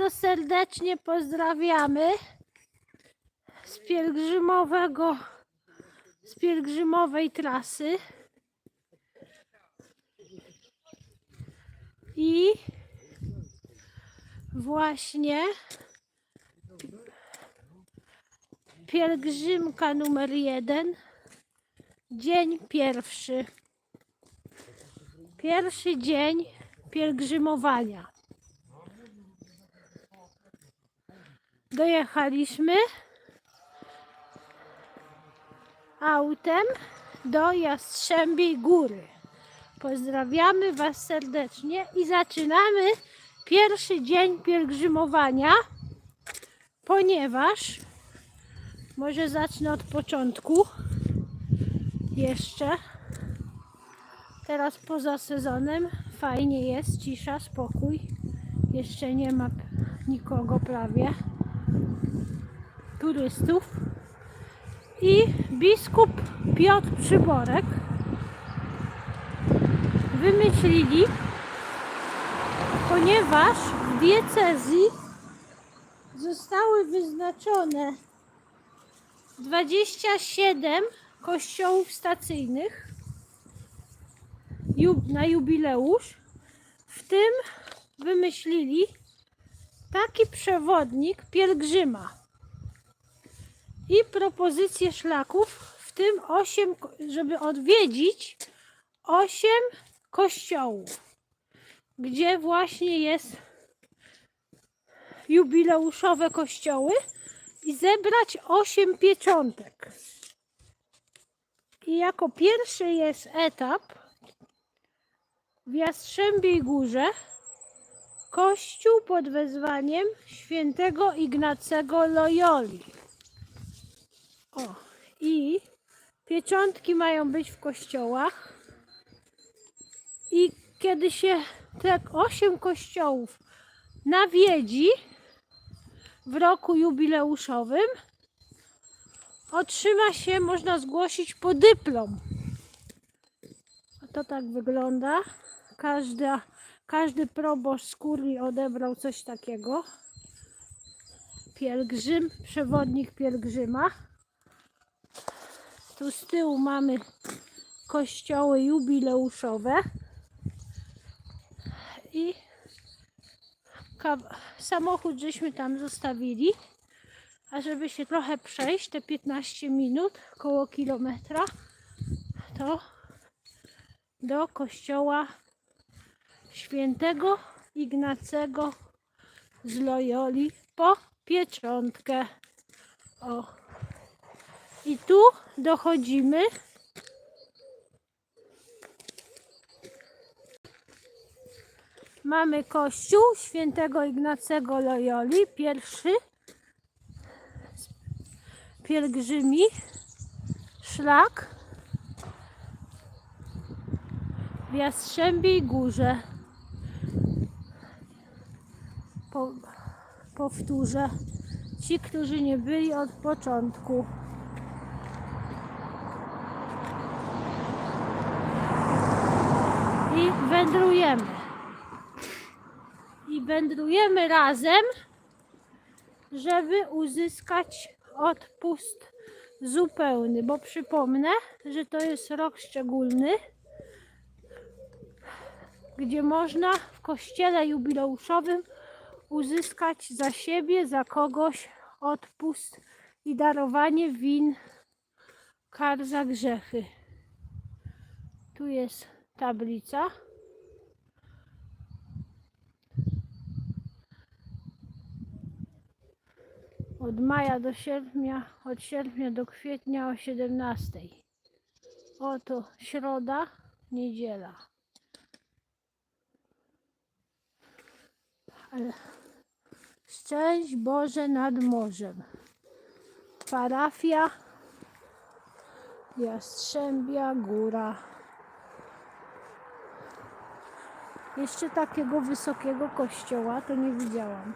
bardzo serdecznie pozdrawiamy z pielgrzymowego, z pielgrzymowej trasy. I właśnie pielgrzymka numer jeden, dzień pierwszy. Pierwszy dzień pielgrzymowania. Dojechaliśmy autem do Jastrzębiej Góry. Pozdrawiamy Was serdecznie i zaczynamy pierwszy dzień pielgrzymowania, ponieważ może zacznę od początku jeszcze. Teraz poza sezonem fajnie jest, cisza, spokój. Jeszcze nie ma nikogo prawie. Turystów. I biskup Piotr Przyborek wymyślili, ponieważ w diecezji zostały wyznaczone 27 kościołów stacyjnych na jubileusz. W tym wymyślili taki przewodnik pielgrzyma i propozycje szlaków, w tym 8, ko- żeby odwiedzić 8 kościołów, gdzie właśnie jest jubileuszowe kościoły i zebrać 8 pieczątek. I jako pierwszy jest etap w Jastrzębiej Górze kościół pod wezwaniem świętego Ignacego Loyoli. O, i pieczątki mają być w kościołach. I kiedy się tak osiem kościołów nawiedzi w roku jubileuszowym, otrzyma się, można zgłosić po dyplom. To tak wygląda. Każda, każdy proboszcz z kurii odebrał coś takiego. Pielgrzym, przewodnik pielgrzyma. Tu z tyłu mamy kościoły jubileuszowe. I samochód żeśmy tam zostawili. A żeby się trochę przejść, te 15 minut, koło kilometra, to do kościoła świętego Ignacego z Loyoli po pieczątkę. O. I tu dochodzimy Mamy kościół świętego Ignacego Loyoli, pierwszy pielgrzymi, szlak w Jastrzębiej Górze. Po, powtórzę, ci, którzy nie byli od początku. I wędrujemy. I wędrujemy razem, żeby uzyskać odpust zupełny, bo przypomnę, że to jest rok szczególny, gdzie można w kościele jubileuszowym uzyskać za siebie, za kogoś odpust i darowanie win kar za grzechy. Tu jest tablica. Od maja do sierpnia, od sierpnia do kwietnia o 17. Oto środa, niedziela. Ale szczęść Boże nad morzem. Parafia Jastrzębia Góra. Jeszcze takiego wysokiego kościoła to nie widziałam.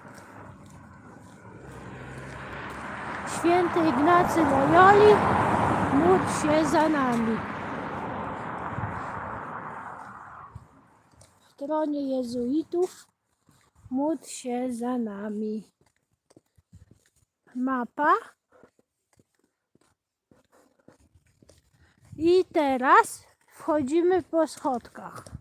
Święty Ignacy Loyoli, módl się za nami. W tronie jezuitów Módl się za nami. Mapa. I teraz wchodzimy po schodkach.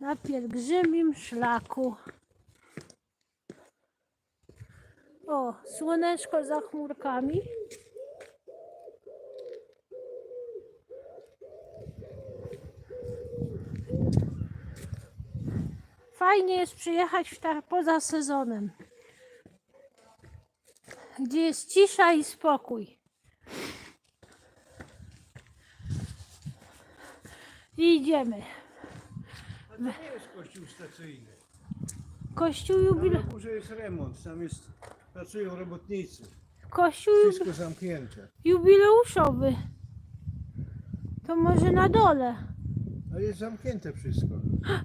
Na pielgrzymim szlaku. O, słoneczko za chmurkami. Fajnie jest przyjechać w ta, poza sezonem, gdzie jest cisza i spokój. I idziemy. To nie jest kościół stacyjny. Kościół Tam na górze jest remont, tam jest, pracują robotnicy. Kościół jubi... Wszystko zamknięte. jubileuszowy. To może na dole. Ale jest zamknięte wszystko.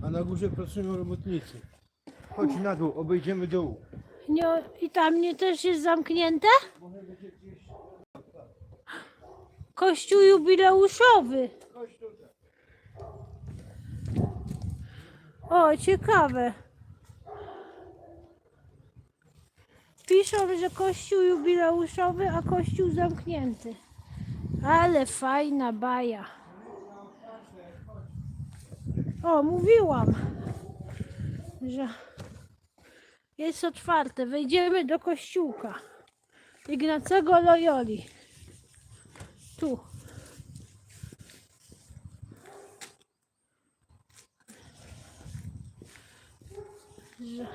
A na górze pracują robotnicy. Chodź na dół, obejdziemy dół. Nie, I tam nie też jest zamknięte? Kościół jubileuszowy. Chodź tutaj. O, ciekawe. Piszą, że kościół jubileuszowy, a kościół zamknięty. Ale fajna baja. O, mówiłam, że jest otwarte. Wejdziemy do kościółka Ignacego Loyoli. Tu. Że...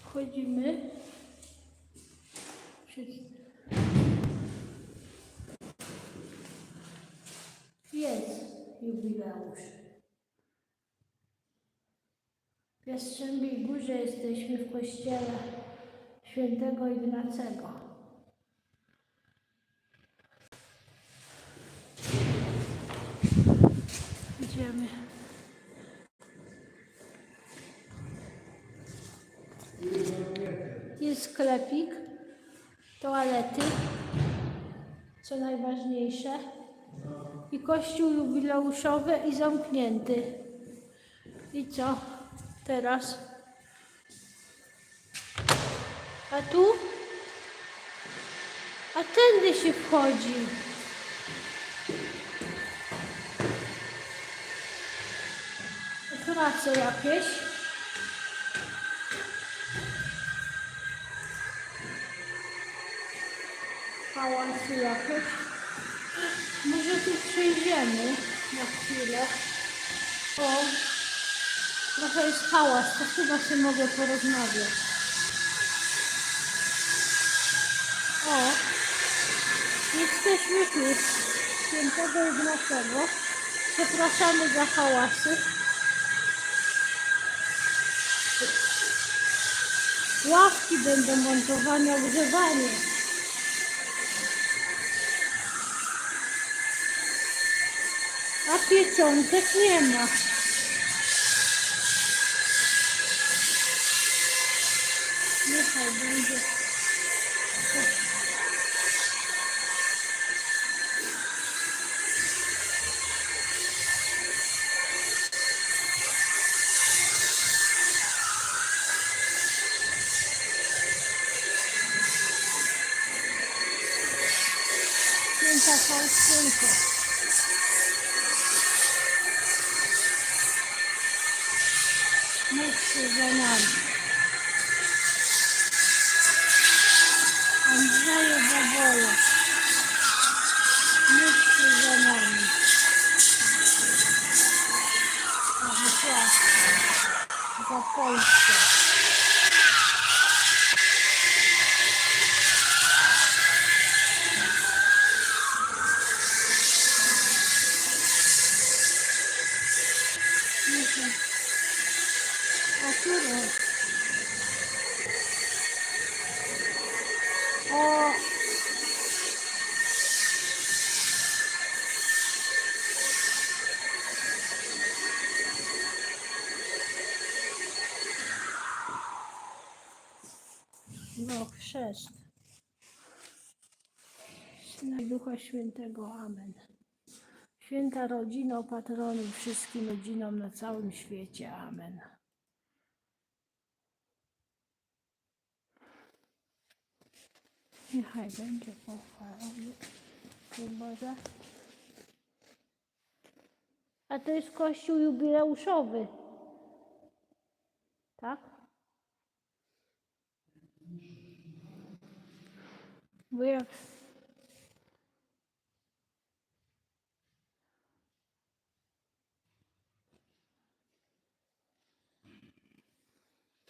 Wchodzimy. Jest jubileusz. W Jastrzębiej Górze jesteśmy w kościele świętego Ignacego. Jest sklepik, toalety, co najważniejsze, i kościół jubileuszowy i zamknięty. I co teraz? A tu? A tędy się wchodzi. Prace jakieś. Hałasy jakieś. Może tu przejdziemy na chwilę. O, trochę jest hałas, to chyba się mogę porozmawiać. O, jesteśmy tu, świętego Ignacego. Przepraszamy za hałasy. Ławki będą montowane, ogrzewanie. A pieczątek nie ma. Niechaj będzie. Święta Faustynka. Módl się za nami. Andrzeju Babole. Módl się za nami. A Wysławca. Za Polskę. Niechaj. A które? O! I Ducha Świętego. Amen. Święta rodzino, patronu wszystkim rodzinom na całym świecie. Amen. Niechaj będzie pochwalony Boże. A to jest kościół jubileuszowy. Tak? Bo jak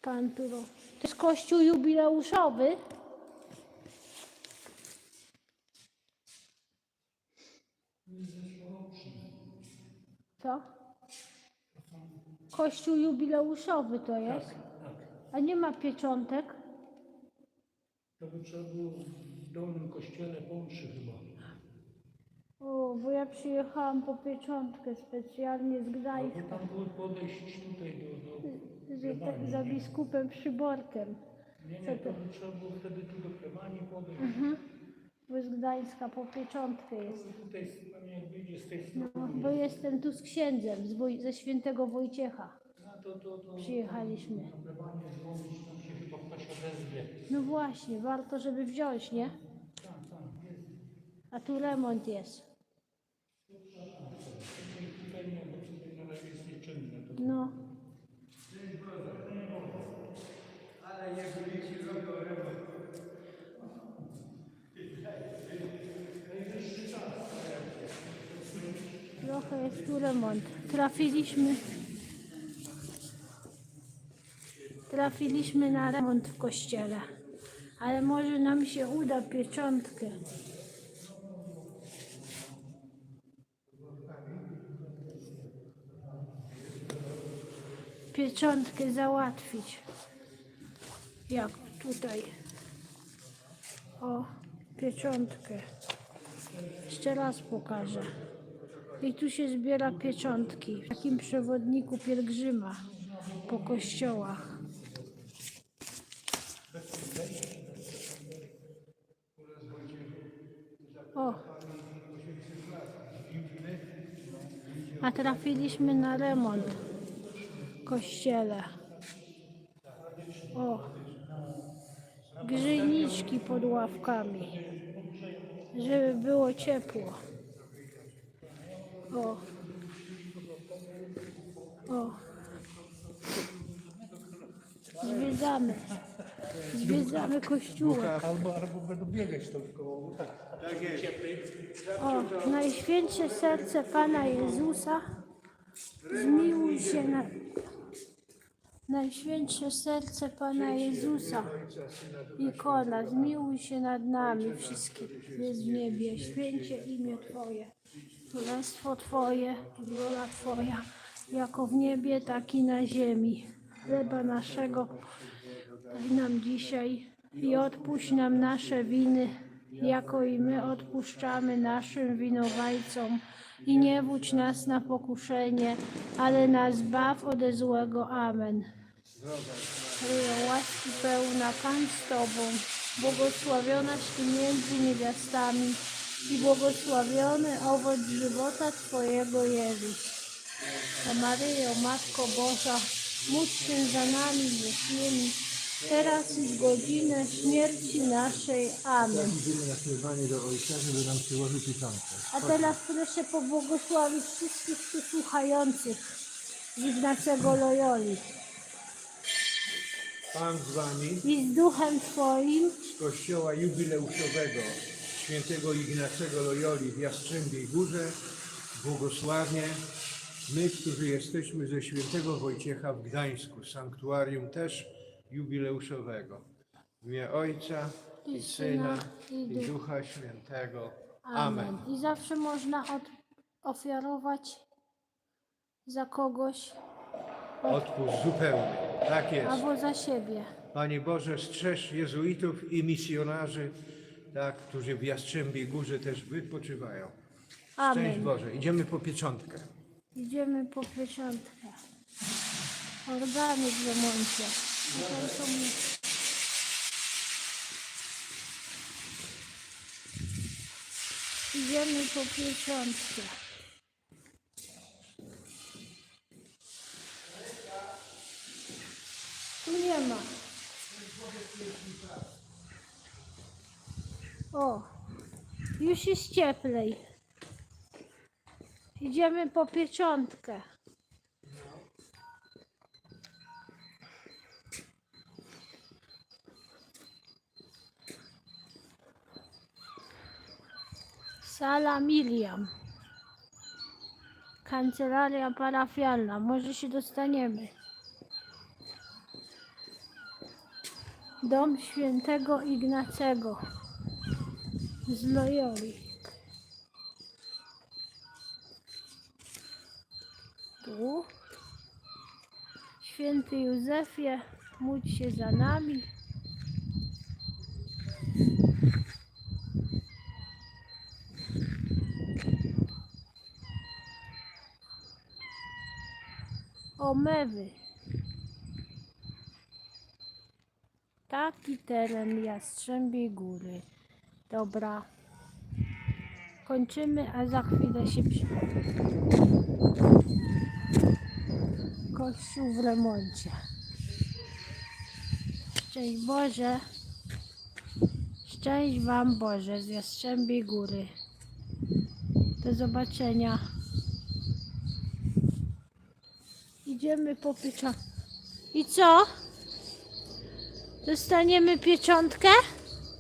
Pan To jest kościół jubileuszowy. Co? Kościół jubileuszowy to jest. Tak. A nie ma pieczątek. To by trzeba było dolnym kościele po mszy chyba. O, bo ja przyjechałam po pieczątkę specjalnie z Gdańska. tam było podejść tutaj do, do Z, plebanii, za nie? biskupem Przyborkiem. Nie, nie, to by trzeba było wtedy tu do plebanii podejść. Bo z Gdańska po pieczątkę jest. Tutaj pewnie jak wyjdzie z tej No, bo jestem tu z księdzem, z Woj- ze świętego Wojciecha. a to, to, to Przyjechaliśmy. na plebanię zrobić, tam się chyba ktoś odezwie. No właśnie, warto, żeby wziąć, nie? A tu remont jest. No. Ale nie byliście robią remont. Trochę jest tu remont. Trafiliśmy. Trafiliśmy na remont w kościele. Ale może nam się uda pieczątkę. Pieczątkę załatwić. Jak tutaj. O, pieczątkę. Jeszcze raz pokażę. I tu się zbiera pieczątki w takim przewodniku pielgrzyma po kościołach. O! A trafiliśmy na remont kościele. O! Grzejniczki pod ławkami, żeby było ciepło. O. O. Zwiedzamy. Zwiedzamy kościółek. Albo, albo będą biegać to koło. Tak, Tak jest. O, Najświętsze serce Pana Jezusa, zmiłuj się na... Najświętsze serce Pana Jezusa, ikona, zmiłuj się nad nami wszystkich, jest w niebie, święcie imię Twoje, królestwo Twoje, wola Twoja, jako w niebie, tak i na ziemi. Chleba naszego daj nam dzisiaj i odpuść nam nasze winy, jako i my odpuszczamy naszym winowajcom. I nie wódź nas na pokuszenie, ale nas baw ode złego. Amen. Maryjo, łaski pełna, Pan z Tobą, błogosławionaś Ty między niewiastami i błogosławiony owoc żywota Twojego Jezus. A Maryjo, Matko Boża, módl się za nami grzesznymi, teraz i w godzinę śmierci naszej. Amen. Idziemy na śpiewanie do ojca, żeby nam przyłożył. A teraz proszę pobłogosławić wszystkich tu słuchających z Ignacego Loyoli Pan z wami i z duchem Twoim z kościoła jubileuszowego świętego Ignacego Loyoli w Jastrzębiej Górze błogosławię my, którzy jesteśmy ze świętego Wojciecha w Gdańsku, sanktuarium też jubileuszowego. W imię Ojca i Syna i Ducha Świętego. Amen. Amen. I zawsze można od, ofiarować za kogoś Odpust zupełny. Tak jest. albo za siebie. Panie Boże, strzeż jezuitów i misjonarzy, tak, którzy w Jastrzębiej Górze też wypoczywają. Szczęść Amen. Boże. Idziemy po pieczątkę. Idziemy po pieczątkę. Organy w remoncie. Idziemy po pieczątkę. Tu nie ma. O, już jest cieplej. Idziemy po pieczątkę. Sala Miliam. Kancelaria parafialna. Może się dostaniemy. Dom świętego Ignacego z Loyoli. Tu. Święty Józefie, módl się za nami. Omewy. Taki teren Jastrzębiej Góry. Dobra. Kończymy, a za chwilę się przy... Kościół w remoncie. Szczęść Boże. Szczęść Wam Boże z Jastrzębiej Góry. Do zobaczenia. Idziemy po pieczątkę. I co? Dostaniemy pieczątkę?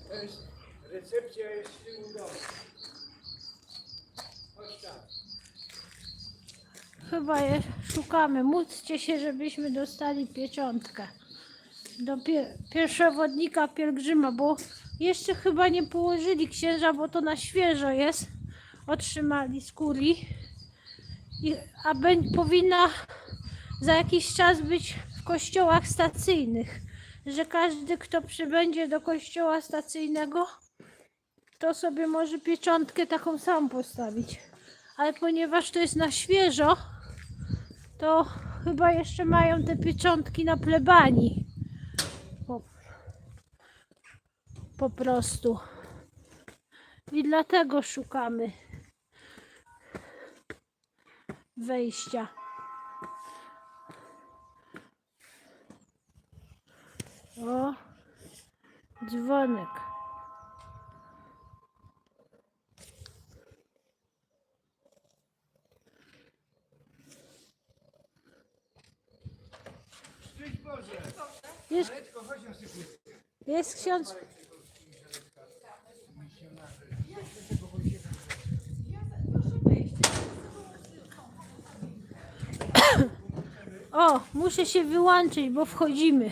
To jest, recepcja jest z tyłu domu. Chodź tam. Chyba je szukamy. Módlcie się, żebyśmy dostali pieczątkę. Do pie pierwszowodnika pielgrzyma, bo jeszcze chyba nie położyli księża, bo to na świeżo jest. Otrzymali kuli. I, a powinna za jakiś czas być w kościołach stacyjnych. Że każdy, kto przybędzie do kościoła stacyjnego, to sobie może pieczątkę taką samą postawić. Ale ponieważ to jest na świeżo, to chyba jeszcze mają te pieczątki na plebanii. Po, po prostu. I dlatego szukamy wejścia. O, dzwonek. Szczęść Boże. Jest, jest ksiądz. O, muszę się wyłączyć, bo wchodzimy.